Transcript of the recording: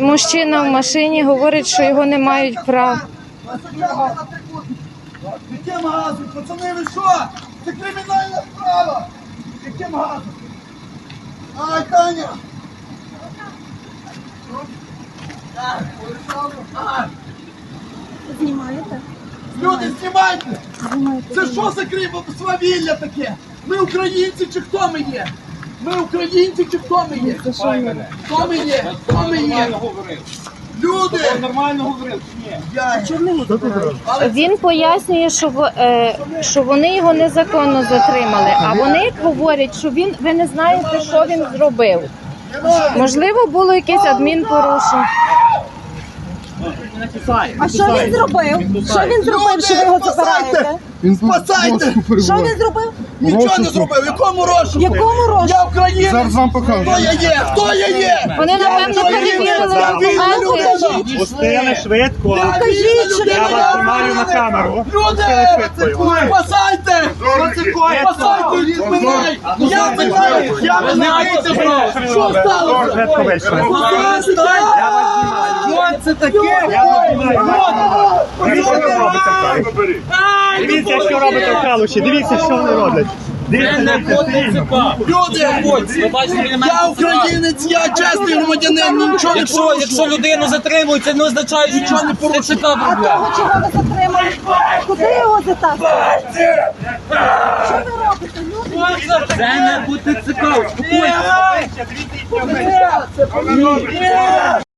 Мужчина в машині говорить, що його не мають прав. Яким газом? Пацани, ви що? Це кримінальна справа! Яким газом? Ай, Таня! Знімаєте? Люди, знімайте! Це що за крім свавілля таке? Ми українці чи хто ми є? Ми українці чи хто ми є? Хто ми є? Хто ми є? Люди! Нормально говорив чи ні? Я... Чого? Але Він пояснює, що, в- е, що вони його незаконно затримали, а вони говорять, що він ви не знаєте, що він зробив. Можливо, було якесь адмінпорушення. А що він зробив? Що він зробив, що ви його забираєте? Спасайте! Що він зробив? Нічого не зробив! Якому розшуку? Якому розшуку? Я українець! Зараз вам покажу. Хто я є? Хто я є? Вони напевно перевірили документи. Пустили швидко. Покажіть, що Я він вас знімаю на камеру. Люди! Спасайте! Спасайте! Мене! Я питаю! Я питаю! Що сталося? Швидко вийшли. Що це таке? Дивіться, що робите в Калуші. Дивіться, що робите в Калуші. Дивіться, що вони роблять. Дивіться, дивіться. Люди! Я українець, я чесний громадянин, нічого не Якщо, порушую. якщо людину затримують, це не означає, що Нічого не порушую. ТЦК А проблема. того, чого ви затримали? Куди його затаскуєте? Що ви робите? Люди? Це не буде ТЦК, успокойтесь. Це